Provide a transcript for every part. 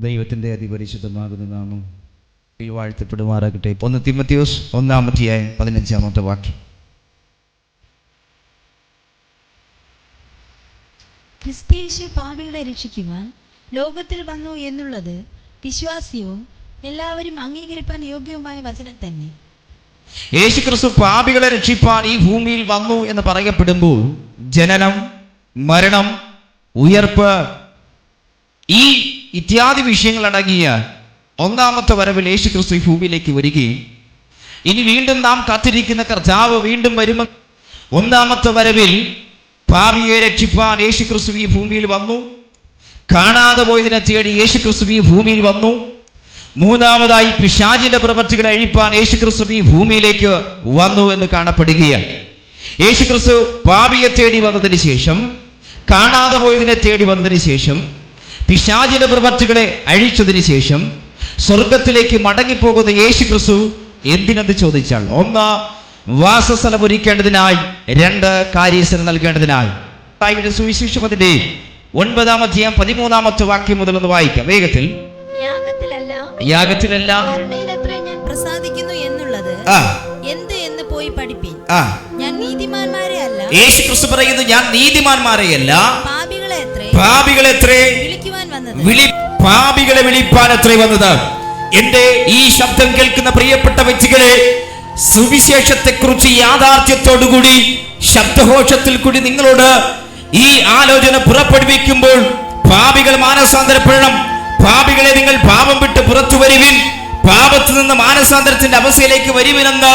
ദൈവത്തിന്റെ അതിപരിശുദ്ധമാകുന്ന നാമം ഈ വാഴ്ത്തപ്പെടുമാറാകട്ടെ ഒന്ന് തിമത്യോസ് ഒന്നാമത്തെയായ പതിനഞ്ചാമത്തെ വാക്യം. ക്രിസ്തീശു പാപികളെ രക്ഷിക്കുവാൻ ലോകത്തിൽ വന്നു എന്നുള്ളത് വിശ്വാസ്യവും എല്ലാവരും അംഗീകരിപ്പാൻ യോഗ്യവുമായ വചനം തന്നെ. യേശുക്രിസ്തു പാപികളെ രക്ഷിപ്പാൻ ഈ ഭൂമിയിൽ വന്നു എന്ന് പറയപ്പെടുമ്പോൾ ജനനം മരണം ഉയർപ്പ് ഈ ഇത്യാദി വിഷയങ്ങൾ അടങ്ങിയ ഒന്നാമത്തെ വരവിൽ യേശു ക്രിസ്തു ഭൂമിയിലേക്ക് വരികയും ഇനി വീണ്ടും നാം കാത്തിരിക്കുന്ന കർത്താവ് വീണ്ടും വരുമെന്ന് ഒന്നാമത്തെ വരവിൽ പാപിയെ രക്ഷിപ്പാൻ യേശു ക്രിസ്തു ഈ ഭൂമിയിൽ വന്നു. കാണാതെ പോയതിനെ തേടി യേശു ക്രിസ്തു ഈ ഭൂമിയിൽ വന്നു. മൂന്നാമതായി പിശാചിന്റെ പ്രവൃത്തികളെ അഴിപ്പാൻ യേശു ക്രിസ്തു ഈ ഭൂമിയിലേക്ക് വന്നു എന്ന് കാണപ്പെടുകയാണ്. യേശു ക്രിസ്തു പാപിയെ തേടി വന്നതിന് ശേഷം കാണാതെ പോയതിനെ തേടി വന്നതിന് ശേഷം പിശാചിന്റെ പ്രവർത്തികളെ അഴിച്ചതിന് ശേഷം സ്വർഗത്തിലേക്ക് മടങ്ങിപ്പോകുന്ന യേശു ക്രിസ്തു എന്തിനെന്ന് ചോദിച്ചാൽ? ഒന്ന് വാസസ്ഥലം ഒരുക്കേണ്ടതിനായി. രണ്ട് കാര്യസ്ഥലം നൽകേണ്ടതിനായി. സുവിശേഷത്തിന്റെ സുവിശേഷപതിന്റെ ഒൻപതാം അധ്യായം പതിമൂന്നാമത്തെ വാക്യം മുതൽ ഒന്ന് വായിക്കാം. വേഗത്തിൽ. യാഗത്തിലല്ല. പ്രസാദിക്കുന്നു എന്നുള്ളത് എന്ത് എന്ന് പോയി പഠിപ്പി ഞാൻ നീതിമാന്മാരെ അല്ല. യേശു ക്രിസ്തു പറയുന്നു ഞാൻ നീതിമാന്മാരെയല്ല. പാപികളെ പാപികളെത്രേ വിളി പാപികളെ വിളിപ്പാൻ അത്രേ വന്നത്? എന്റെ ഈ ശബ്ദം കേൾക്കുന്ന പ്രിയപ്പെട്ട വ്യക്തികളെ സുവിശേഷത്തെക്കുറിച്ച് യാഥാർത്ഥ്യത്തോടുകൂടി ശബ്ദഘോഷത്തിൽ കൂടി നിങ്ങളോട് ഈ ആലോചന പുറപ്പെടുവിക്കുമ്പോൾ പാപികൾ മാനസാന്തരപ്പെടണം. പാപികളെ നിങ്ങൾ പാപം വിട്ട് പുറത്തു വരുവിൻ. പാപത്തിൽ നിന്ന് മാനസാന്തരത്തിന്റെ അവസ്ഥയിലേക്ക് വരുവിനെന്ന്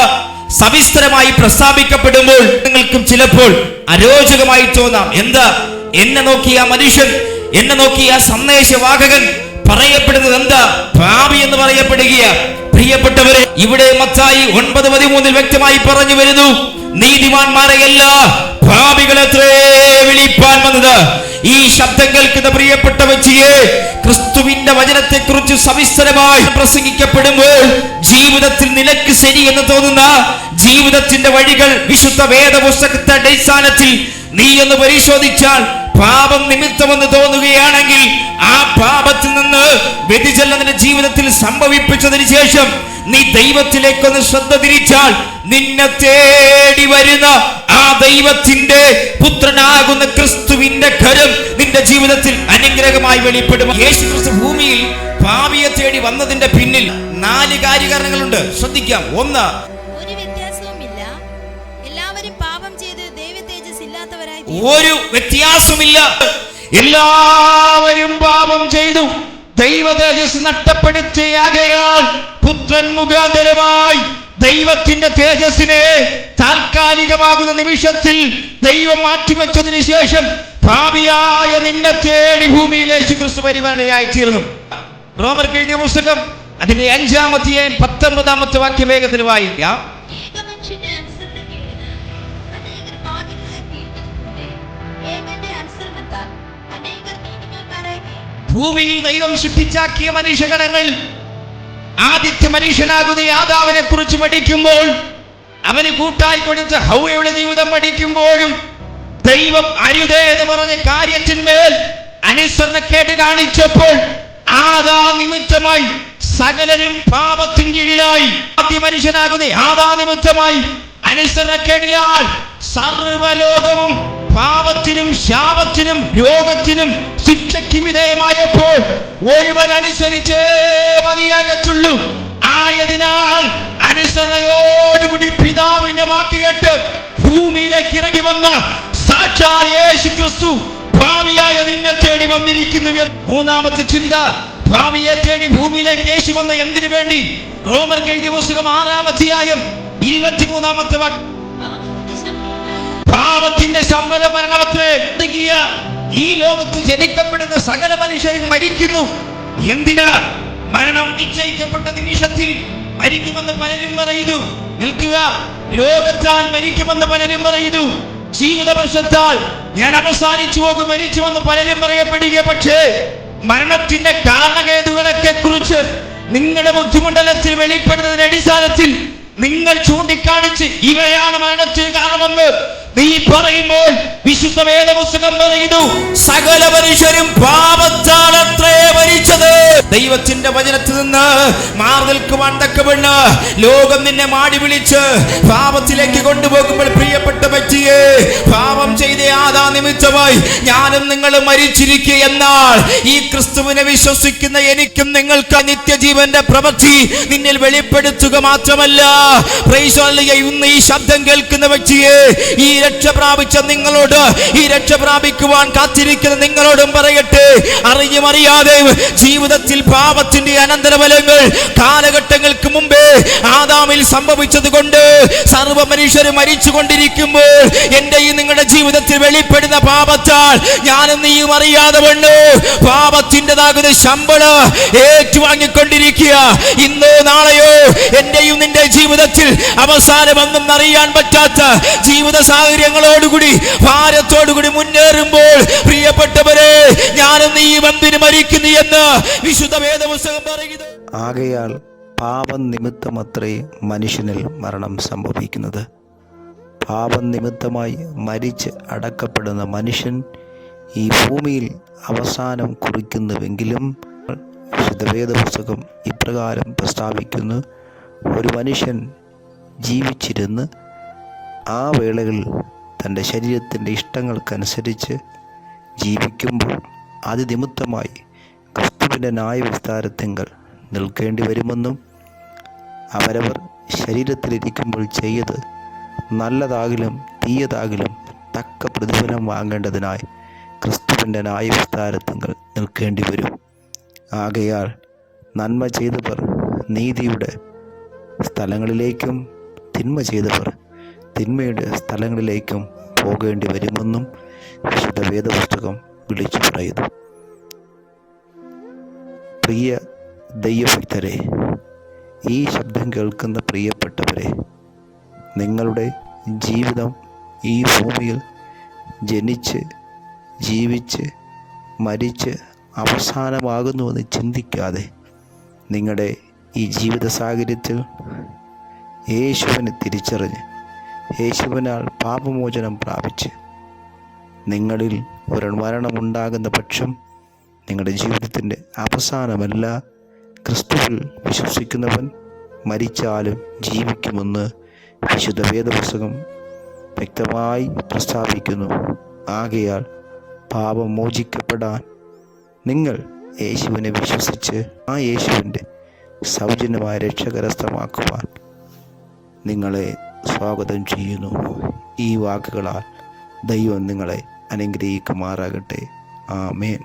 സവിസ്തരമായി പ്രസ്താവിക്കപ്പെടുമ്പോൾ നിങ്ങൾക്കും ചിലപ്പോൾ അരോചകമായി തോന്നാം. എന്താ? എന്നെ നോക്കിയ മനുഷ്യൻ എന്നെ നോക്കി ആ സന്ദേശവാഹകൻ പറയപ്പെടുന്നത് എന്താ? പാപി എന്ന് പറയപ്പെടുകയ. പ്രിയപ്പെട്ടവരെ ഇവിടെ മത്തായി ഒൻപത് പതിമൂന്നിൽ വ്യക്തമായി പറഞ്ഞു വരുന്നു. നീതിമാന്മാരെയല്ല പാപികളെത്രേ വിളിപ്പാൻ വന്നത്. ഈ ശബ്ദം കേൾക്കുന്ന പ്രിയപ്പെട്ട വച്ചിയെ ക്രിസ്തുവിന്റെ വചനത്തെ കുറിച്ച് സവിസ്തരമായി പ്രസംഗിക്കപ്പെടുമ്പോൾ ജീവിതത്തിൽ നിനക്ക് ശരി എന്ന് തോന്നുന്ന ജീവിതത്തിന്റെ വഴികൾ വിശുദ്ധ വേദപുസ്തകത്തെ അടിസ്ഥാനത്തിൽ നീ എന്ന് പരിശോധിച്ചാൽ പാപം നിമിത്തമെന്ന് തോന്നുകയാണെങ്കിൽ ആ പാപത്തിൽ നിന്ന് വ്യതിചലനത്തിന്റെ ജീവിതത്തിൽ സംഭവിപ്പിച്ചതിന് ശേഷം നീ ദൈവത്തിലേക്കൊന്ന് ശ്രദ്ധ തിരിച്ചാൽ നിന്നെ തേടി വരുന്ന ആ ദൈവത്തിന്റെ പുത്രനാകുന്ന ക്രിസ്തുവിന്റെ കരം നിന്റെ ജീവിതത്തിൽ അനുഗ്രഹമായി വെളിപ്പെടും. യേശു ക്രിസ്തു ഭൂമിയിൽ പാപിയെ തേടി വന്നതിന്റെ പിന്നിൽ നാല് കാര്യകാരണങ്ങളുണ്ട്. ശ്രദ്ധിക്കാം. ഒന്ന് ഒരു വ്യത്യാസമില്ല. എല്ലാവരും പാപം ചെയ്തു. ദൈവ തേജസ് നഷ്ടപ്പെടുത്തിയാകയാൽ പുത്രൻ മുഖാന്തരമായി ദൈവത്തിന്റെ തേജസ്സിനെ താൽക്കാലികമാകുന്ന നിമിഷത്തിൽ ദൈവം മാറ്റിവെച്ചതിന് ശേഷം ഭാവിയായ നിന്നെ തേടി ഭൂമിയിലേക്ക് ക്രിസ്തു പരിപാടിയായി തീർന്നു റോമർ കഴിഞ്ഞ പുസ്തകം അതിന്റെ അഞ്ചാമത്തെ പത്തൊമ്പതാമത്തെ വാക്യ വേഗത്തിൽ വായിക്കാം. ഭൂമിയിൽ ദൈവം സൃഷ്ടിച്ചാക്കിയ മനുഷ്യഗണങ്ങൾ ആദ്യത്തെ മനുഷ്യനാകുന്ന യാദാവിനെ കുറിച്ച് പഠിക്കുമ്പോൾ അവന് കൂട്ടായി കൊടുത്ത ഹൗവയുടെ ജീവിതം പഠിക്കുമ്പോഴും ദൈവം അരുതേ എന്ന് പറഞ്ഞ കാര്യത്തിന്മേൽ അനുസരണക്കേട് കാണിച്ചപ്പോൾ ആദാ നിമിത്തമായി സകലരും പാപത്തിൻ കീഴിലായി. ആദ്യ മനുഷ്യനാകുന്ന ആദാ നിമിത്തമായി അനുസരണക്കേടിയാൽ സർവലോകവും പാപത്തിനും ശാപത്തിനും രോഗത്തിനും ശിക്ഷയ്ക്കും വിധേയമായപ്പോൾ ഒരുവൻ അനുസരിച്ചേ മതിയാകത്തുള്ളൂ ആയതിനാൽ അനുസരണയോടുകൂടി പിതാവിന്റെ വാക്ക് കേട്ട് ഭൂമിയിലേക്ക് ഇറങ്ങി വന്ന സാക്ഷാൽ യേശു ക്രിസ്തു ഭാവിയായ നിന്നെ തേടി വന്നിരിക്കുന്നു മൂന്നാമത്തെ ചിന്ത ഭാവിയെ തേടി ഭൂമിയിലേക്ക് യേശു വന്ന എന്തിനു വേണ്ടി? റോമർ കഴിഞ്ഞ പുസ്തകം ആറാമധ്യായം ഇരുപത്തിമൂന്നാമത്തെ വാക്ക്. പാപത്തിന്റെ ശമ്പല മരണത്തെ ഈ ലോകത്ത് ജനിക്കപ്പെടുന്ന സകല മനുഷ്യരും മരിക്കുന്നു. എന്തിനാ മരണം നിശ്ചയിക്കപ്പെട്ട നിമിഷത്തിൽ മരിക്കുമെന്ന് പലരും പറയുന്നു. നിൽക്കുക. ലോകത്താൽ മരിക്കുമെന്ന് പലരും പറയുന്നു. ജീവിതവർഷത്താൽ ഞാൻ അവസാനിച്ചു പോകും മരിച്ചുവെന്ന് പലരും പറയപ്പെടുക പക്ഷേ മരണത്തിന്റെ കാരണകേതുകളൊക്കെ കുറിച്ച് നിങ്ങളുടെ ബുദ്ധിമണ്ഡലത്തിൽ വെളിപ്പെടുന്നതിന്റെ അടിസ്ഥാനത്തിൽ നിങ്ങൾ ചൂണ്ടിക്കാണിച്ച് ഇവയാണ് മരണത്തിന് കാരണമെന്ന് നീ പറയുമ്പോൾ വിശുദ്ധ വേദപുസ്തകം പറയുന്നു സകല മനുഷ്യരും പാപത്താലത്രേ മരിച്ചത്. ദൈവത്തിന്റെ വചനത്തിൽ നിന്ന് മാറി നിൽക്കുവാൻ തക്കവണ്ണ് ലോകം നിന്നെ മാടി വിളിച്ച് പാപത്തിലേക്ക് കൊണ്ടുപോകുമ്പോൾ പ്രിയപ്പെട്ട വ്യക്തിയെ പാപം ചെയ്ത ആദാ നിമിത്തമായി ഞാനും നിങ്ങൾ മരിച്ചിരിക്കുക എന്നാൽ ഈ ക്രിസ്തുവിനെ വിശ്വസിക്കുന്ന എനിക്കും നിങ്ങൾക്ക് നിത്യജീവന്റെ പ്രവൃത്തി നിന്നിൽ വെളിപ്പെടുത്തുക മാത്രമല്ല. ഇന്ന് ഈ ശബ്ദം കേൾക്കുന്ന വ്യക്തിയെ ഈ രക്ഷ പ്രാപിച്ച നിങ്ങളോട് ഈ രക്ഷ പ്രാപിക്കുവാൻ കാത്തിരിക്കുന്ന നിങ്ങളോടും പറയട്ടെ. അറിഞ്ഞുമറിയാതെ ജീവിതത്തിൽ പാപത്തിന്റെ അനന്തരഫലങ്ങൾ കാലഘട്ടങ്ങൾക്ക് മുമ്പേ ആദാമിൽ സംഭവിച്ചത് കൊണ്ട് സർവ മനുഷ്യർ മരിച്ചുകൊണ്ടിരിക്കുമ്പോൾ എന്റെ ഈ നിങ്ങളുടെ ജീവിതത്തിൽ വെളിപ്പെടുന്ന പാപത്താൽ ഞാനും നീയും അറിയാതെ വണ്ണു പാപത്തിന്റെതാകുന്ന ശമ്പളം ഏറ്റുവാങ്ങിക്കൊണ്ടിരിക്കുക. ഇന്നോ നാളെയോ എന്റെയും നിന്റെ ജീവിതത്തിൽ അവസാനമെന്നും അറിയാൻ പറ്റാത്ത ജീവിത സാഹചര്യങ്ങളോടുകൂടി ഭാരത്തോടുകൂടി മുന്നേറുമ്പോൾ പ്രിയപ്പെട്ടവരെ ഞാനും നീ എന്തിന് മരിക്കുന്നു എന്ന് വിശുദ്ധ വേദപുസ്തകം ആകയാൽ പാപം നിമിത്തമത്രേ മനുഷ്യനിൽ മരണം സംഭവിക്കുന്നത്. പാപം നിമിത്തമായി മരിച്ച് അടക്കപ്പെടുന്ന മനുഷ്യൻ ഈ ഭൂമിയിൽ അവസാനം കുറിക്കുന്നുവെങ്കിലും വിശുദ്ധവേദ പുസ്തകം ഇപ്രകാരം പ്രസ്താവിക്കുന്നു. ഒരു മനുഷ്യൻ ജീവിച്ചിരുന്ന് ആ വേളകളിൽ തന്റെ ശരീരത്തിന്റെ ഇഷ്ടങ്ങൾക്കനുസരിച്ച് ജീവിക്കുമ്പോൾ അത് നിമിത്തമായി ക്രിസ്തുവിന്റെ ന്യായവിസ്താരത്തിങ്കൽ നിൽക്കേണ്ടി വരുമെന്നും അവരവർ ശരീരത്തിലിരിക്കുമ്പോൾ ചെയ്ത് നല്ലതാകിലും തീയതാകിലും തക്ക പ്രതിഫലം വാങ്ങേണ്ടതിനായി ക്രിസ്തുവിന്റെ ന്യായവിസ്താരത്തിങ്കൽ നിൽക്കേണ്ടി വരും. ആകയാൽ നന്മ ചെയ്തവർ നീതിയുടെ സ്ഥലങ്ങളിലേക്കും തിന്മ ചെയ്തവർ തിന്മയുടെ സ്ഥലങ്ങളിലേക്കും പോകേണ്ടി വരുമെന്നും വിശുദ്ധ വേദപുസ്തകം വിളിച്ചു പറയുന്നു. പ്രിയ ദൈവഭക്തരെ ഈ ശബ്ദം കേൾക്കുന്ന പ്രിയപ്പെട്ടവരെ നിങ്ങളുടെ ജീവിതം ഈ ഭൂമിയിൽ ജനിച്ച് ജീവിച്ച് മരിച്ച് അവസാനമാകുന്നുവെന്ന് ചിന്തിക്കാതെ നിങ്ങളുടെ ഈ ജീവിത സാഹചര്യത്തിൽ യേശുവിനെ തിരിച്ചറിഞ്ഞ് യേശുവിനാൽ പാപമോചനം പ്രാപിച്ച് നിങ്ങളിൽ ഒരു മരണമുണ്ടാകുന്ന പക്ഷം നിങ്ങളുടെ ജീവിതത്തിന്റെ അവസാനമല്ല. ക്രിസ്തുവിൽ വിശ്വസിക്കുന്നവൻ മരിച്ചാലും ജീവിക്കുമെന്ന് വിശുദ്ധ വേദപുസ്തകം വ്യക്തമായി പ്രസ്താവിക്കുന്നു. ആകയാൽ പാപം മോചിക്കപ്പെടാൻ നിങ്ങൾ യേശുവിനെ വിശ്വസിച്ച് ആ യേശുവിന്റെ സൗജന്യമായ രക്ഷകരസ്ഥമാക്കുവാൻ നിങ്ങളെ സ്വാഗതം ചെയ്യുന്നു. ഈ വാക്കുകളാൽ ദൈവം നിങ്ങളെ അനുഗ്രഹിക്കുമാറാകട്ടെ. ആമേൻ.